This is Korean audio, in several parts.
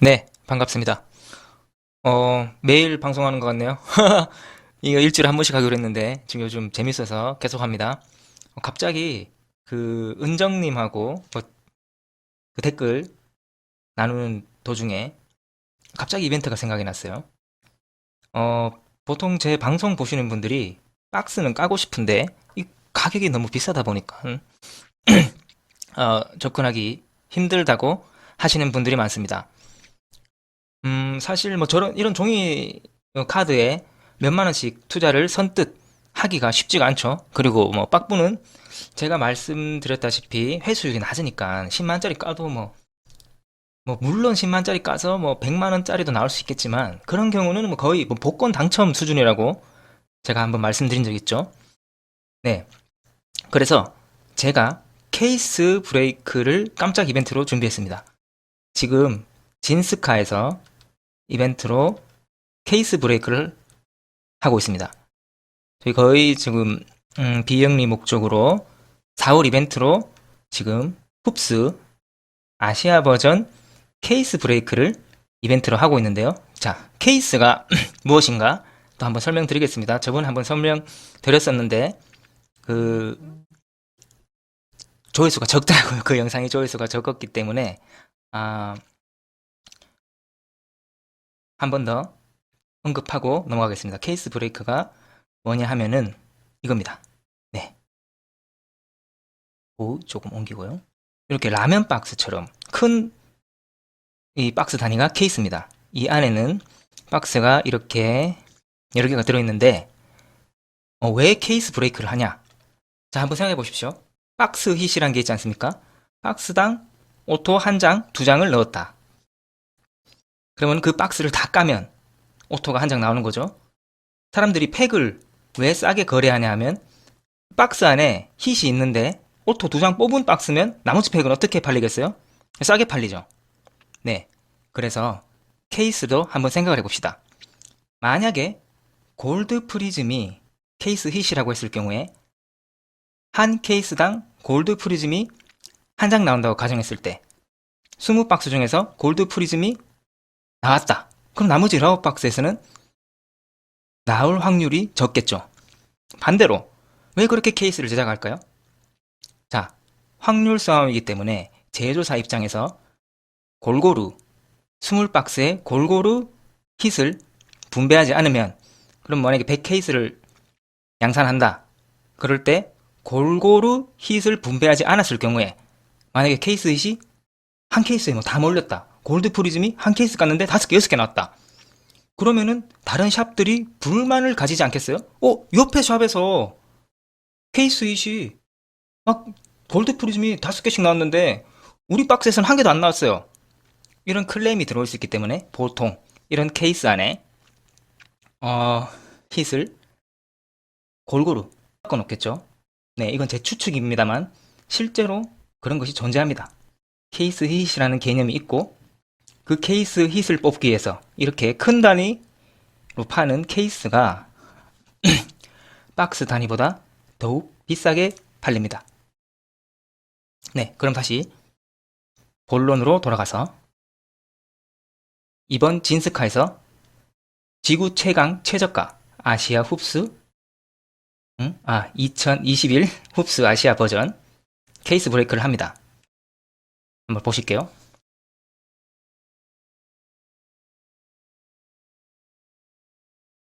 네, 반갑습니다. 어, 매일 방송하는 것 같네요. 이거 일주일에 한 번씩 하기로 했는데, 지금 요즘 재밌어서 계속 합니다. 어, 갑자기 그 은정님하고 뭐, 그 댓글 나누는 도중에 갑자기 이벤트가 생각이 났어요. 어, 보통 제 방송 보시는 분들이 박스는 까고 싶은데, 이 가격이 너무 비싸다 보니까, 어, 접근하기 힘들다고 하시는 분들이 많습니다. 음, 사실 뭐 저런 이런 종이 어, 카드에 몇만 원씩 투자를 선뜻 하기가 쉽지가 않죠. 그리고 뭐 박부는 제가 말씀드렸다시피 회수율이 낮으니까 10만 원짜리 까도 뭐, 뭐 물론 10만 원짜리 까서 뭐 100만 원짜리도 나올 수 있겠지만 그런 경우는 뭐 거의 뭐 복권 당첨 수준이라고 제가 한번 말씀드린 적 있죠. 네. 그래서 제가 케이스 브레이크를 깜짝 이벤트로 준비했습니다. 지금 진스카에서 이벤트로 케이스 브레이크를 하고 있습니다. 저희 거의 지금 음, 비영리 목적으로 4월 이벤트로 지금 흡스 아시아 버전 케이스 브레이크를 이벤트로 하고 있는데요. 자, 케이스가 무엇인가 또 한번 설명드리겠습니다. 저번에 한번 설명드렸었는데 그 조회수가 적더라고요. 그 영상이 조회수가 적었기 때문에 아, 한 번 더 언급하고 넘어가겠습니다. 케이스 브레이크가 뭐냐 하면은 이겁니다. 네. 오, 조금 옮기고요. 이렇게 라면 박스처럼 큰 이 박스 단위가 케이스입니다. 이 안에는 박스가 이렇게 여러 개가 들어있는데 어, 왜 케이스 브레이크를 하냐? 자, 한번 생각해 보십시오. 박스 hit이란 게 있지 않습니까? 박스당 오토 한 장, 두 장을 넣었다. 그러면 그 박스를 다 까면 오토가 한 장 나오는 거죠. 사람들이 팩을 왜 싸게 거래하냐 하면 박스 안에 hit이 있는데 오토 두 장 뽑은 박스면 나머지 팩은 어떻게 팔리겠어요? 싸게 팔리죠. 네. 그래서 케이스도 한번 생각을 해봅시다. 만약에 골드 프리즘이 케이스 hit이라고 했을 경우에 한 케이스당 골드 프리즘이 한 장 나온다고 가정했을 때 20박스 중에서 골드 프리즘이 나왔다. 그럼 나머지 19박스에서는 나올 확률이 적겠죠. 반대로 왜 그렇게 케이스를 제작할까요? 자, 확률 싸움이기 때문에 제조사 입장에서 골고루 20박스에 골고루 hit을 분배하지 않으면 그럼 만약에 100케이스를 양산한다. 그럴 때 골고루 hit을 분배하지 않았을 경우에 만약에 케이스 hit이 한 케이스에 뭐 다 몰렸다. 골드 프리즘이 한 케이스 깠는데 다섯 개, 여섯 개 나왔다. 그러면은 다른 샵들이 불만을 가지지 않겠어요? 어, 옆에 샵에서 케이스 hit이 막 골드 프리즘이 다섯 개씩 나왔는데 우리 박스에서는 한 개도 안 나왔어요. 이런 클레임이 들어올 수 있기 때문에 보통 이런 케이스 안에 어, hit을 골고루 섞어 놓겠죠. 네, 이건 제 추측입니다만 실제로 그런 것이 존재합니다. 케이스 hit이라는 개념이 있고 그 케이스 hit을 뽑기 위해서 이렇게 큰 단위로 파는 케이스가 박스 단위보다 더욱 비싸게 팔립니다. 네, 그럼 다시 본론으로 돌아가서 이번 진스카에서 지구 최강 최저가 아시아 흡수 응? 아, 2021 흡수 아시아 버전 케이스 브레이크를 합니다. 한번 보실게요.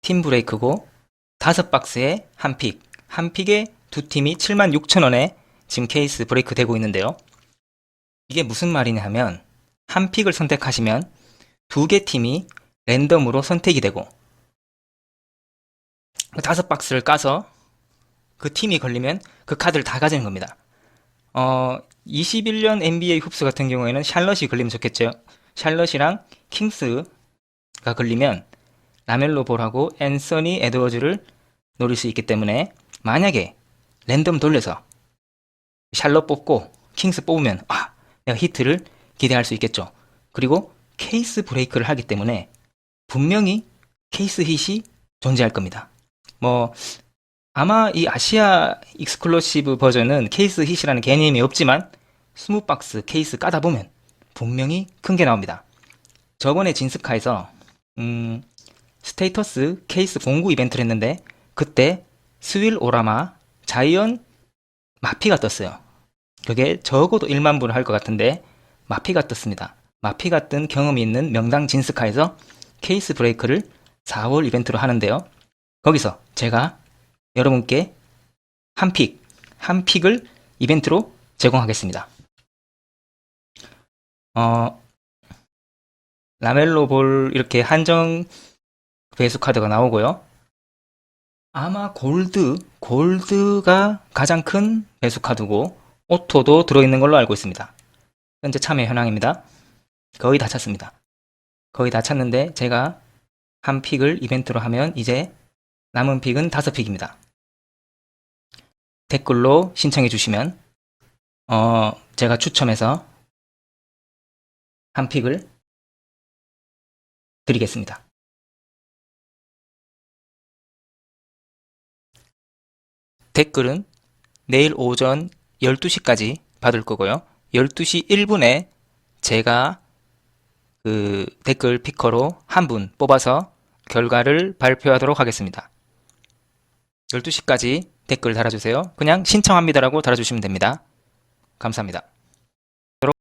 팀 브레이크고 다섯 박스에 한 픽, 한 픽에 두 팀이 76,000원에 지금 케이스 브레이크 되고 있는데요. 이게 무슨 말이냐 하면 한 픽을 선택하시면 두 개 팀이 랜덤으로 선택이 되고 그 다섯 박스를 까서 그 팀이 걸리면 그 카드를 다 가지는 겁니다. 어, 21년 NBA 흡수 같은 경우에는 샬럿이 걸리면 좋겠죠. 샬럿이랑 킹스가 걸리면 라멜로 볼하고 앤서니 에드워즈를 노릴 수 있기 때문에 만약에 랜덤 돌려서 샬럿 뽑고 킹스 뽑으면 아, 내가 히트를 기대할 수 있겠죠. 그리고 케이스 브레이크를 하기 때문에 분명히 케이스 hit이 존재할 겁니다. 뭐 아마 이 아시아 익스클루시브 버전은 케이스 hit이라는 개념이 없지만 20박스 케이스 까다 보면 분명히 큰 게 나옵니다. 저번에 진스카에서 음, 스테이터스 케이스 봉구 이벤트를 했는데 그때 스윌 오라마 자이언 마피가 떴어요. 그게 적어도 1만 분을 할 것 같은데 마피가 떴습니다. 마피가 뜬 경험이 있는 명당 진스카에서 케이스 브레이크를 4월 이벤트로 하는데요. 거기서 제가 여러분께 한 픽, 한 픽을 이벤트로 제공하겠습니다. 어, 라멜로 볼 이렇게 한정 배수 카드가 나오고요. 아마 골드, 골드가 가장 큰 배수 카드고 오토도 들어있는 걸로 알고 있습니다. 현재 참여 현황입니다. 거의 다 찼습니다. 거의 다 찼는데 제가 한 픽을 이벤트로 하면 이제 남은 픽은 다섯 픽입니다. 댓글로 신청해 주시면 어, 제가 추첨해서 한 픽을 드리겠습니다. 댓글은 내일 오전 12시까지 받을 거고요. 12시 1분에 제가 그 댓글 피커로 한 분 뽑아서 결과를 발표하도록 하겠습니다. 12시까지 댓글 달아주세요. 그냥 신청합니다라고 달아주시면 됩니다. 감사합니다.